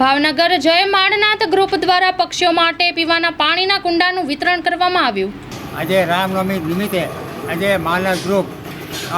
ભાવનગર જય માળનાથ ગ્રુપ દ્વારા પક્ષીઓ માટે પીવાના પાણીના કુંડાનું વિતરણ કરવામાં આવ્યું. આજે રામનવમી નિમિત્તે આજે માનવ ગ્રુપ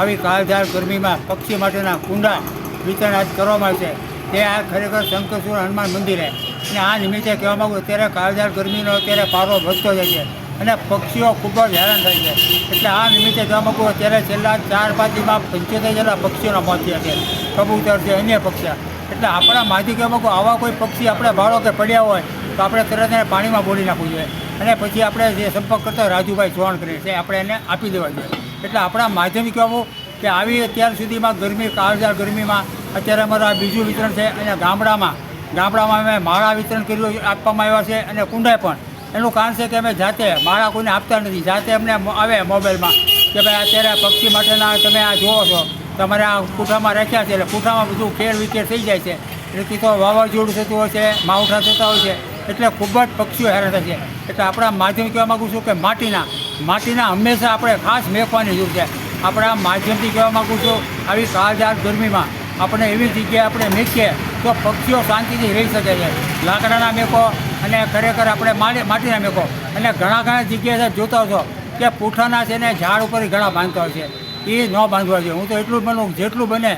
આવી કાળઝાળ ગરમીમાં પક્ષી માટેના કુંડા વિતરણ આજ કરવામાં આવશે તે આ ખરેખર શંકરસુર હનુમાન મંદિરે. અને આ નિમિત્તે કહેવા માગું અત્યારે કાળઝાળ ગરમીનો અત્યારે પારો વધતો જાય છે અને પક્ષીઓ ખૂબ જ હેરાન થાય છે. એટલે આ નિમિત્તે કહેવા માગું અત્યારે છેલ્લા ચાર પાંચ દિવસમાં પંચોતેર જેટલા પક્ષીઓના મોત થયા છે. કબૂતર છે, અન્ય પક્ષી એટલે આપણા કહેવા આવા કોઈ પક્ષી આપણે ભાડો કે પડ્યા હોય, તો આપણે તરત એને પાણીમાં બોલી નાખવું જોઈએ. અને પછી આપણે જે સંપર્ક કરતા રાજુભાઈ ચૌહાણ કરીએ છે આપણે એને આપી દેવા જોઈએ. એટલે આપણા માધ્યમિક કહેવું કે આવી અત્યાર સુધીમાં ગરમી કાળજાળ ગરમીમાં અત્યારે અમારું આ બીજું વિતરણ છે અને ગામડામાં ગામડામાં અમે માળા વિતરણ કર્યું આપવામાં આવ્યા છે અને કુંડાઈ પણ. એનું કારણ છે કે અમે જાતે માળા કોઈને આપતા નથી. જાતે અમને આવે મોબાઈલમાં કે ભાઈ અત્યારે પક્ષી માટેના તમે આ જુઓ છો. તમારે આ પૂઠામાં રાખ્યા છે એટલે પૂઠામાં બધું ખેર વિખેર થઈ જાય છે. એટલે કીધો વાવાઝોડું થતું હોય છે, માવઠા થતા હોય છે, એટલે ખૂબ જ પક્ષીઓ હેરાન થાય છે. એટલે આપણા માધ્યમ કહેવા માગું છું કે માટીના માટીના હંમેશા આપણે ખાસ મેકવાની જરૂર છે. આપણા માધ્યમથી કહેવા માગું છું, આવી કાળજાર ગરમીમાં આપણે એવી જગ્યાએ આપણે મેકીએ તો પક્ષીઓ શાંતિથી રહી શકે છે. લાકડાના મેકો અને ખરેખર આપણે માટી, માટીના મેકો. અને ઘણા ઘણા જગ્યાએ જોતા છો કે પૂઠાના છે ને ઝાડ ઉપર ઘણા બાંધતા હોય છે. એ ન બાંધવા જોઈએ. હું તો એટલું બનું જેટલું બને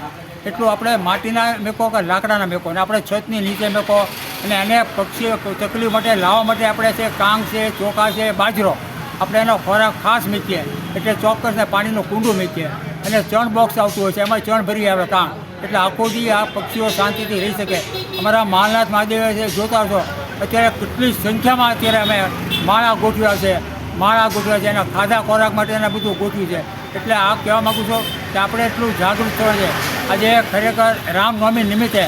એટલું આપણે માટીના મેકો કે લાકડાના મેકો અને આપણે છતની નીચે મેકો અને એને પક્ષીઓ તકલીફ માટે લાવવા માટે આપણે છે કાંગ છે, ચોખા છે, બાજરો. આપણે એનો ખોરાક ખાસ મૂકીએ એટલે ચોક્કસને પાણીનું કુંડું મૂકીએ અને ચણ બોક્સ આવતું હોય છે, એમાં ચણ ભરી આવે કાંગ. એટલે આખો દી આ પક્ષીઓ શાંતિથી રહી શકે. અમારા માલનાથ મહાદેવ છે જોતા છો અત્યારે કેટલી સંખ્યામાં અત્યારે અમે માળા ગોઠવ્યા છે, માળા ગોઠવ્યા છે, એના ખાધા ખોરાક માટે એને બધું ગોઠવ્યું છે. એટલે આ કહેવા માગું છું કે આપણે એટલું જાગૃત થવું છે આજે ખરેખર રામનવમી નિમિત્તે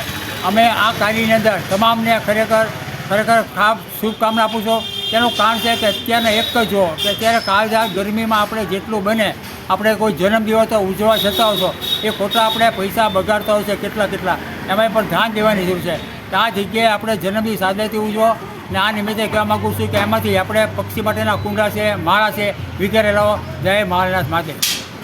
અમે આ કાર્યની અંદર તમામને ખરેખર ખરેખર ખાસ શુભકામના આપું છું. તેનું કારણ છે કે અત્યારને એક જ જુઓ કે અત્યારે કાળજા ગરમીમાં આપણે જેટલું બને, આપણે કોઈ જન્મદિવસ ઉજવવા જતા છો એ ખોટા આપણે પૈસા બગાડતા હોય છે કેટલા કેટલા. એમાં પણ ધ્યાન દેવાની જરૂર છે. આ જગ્યાએ આપણે જન્મદિવસ સાદેથી ઉજવો ને આ નિમિત્તે કહેવા માગું છું કે એમાંથી આપણે પક્ષી માટેના કુંડા છે, માળા છે વગેરે લાવો જય મહારાજ માટે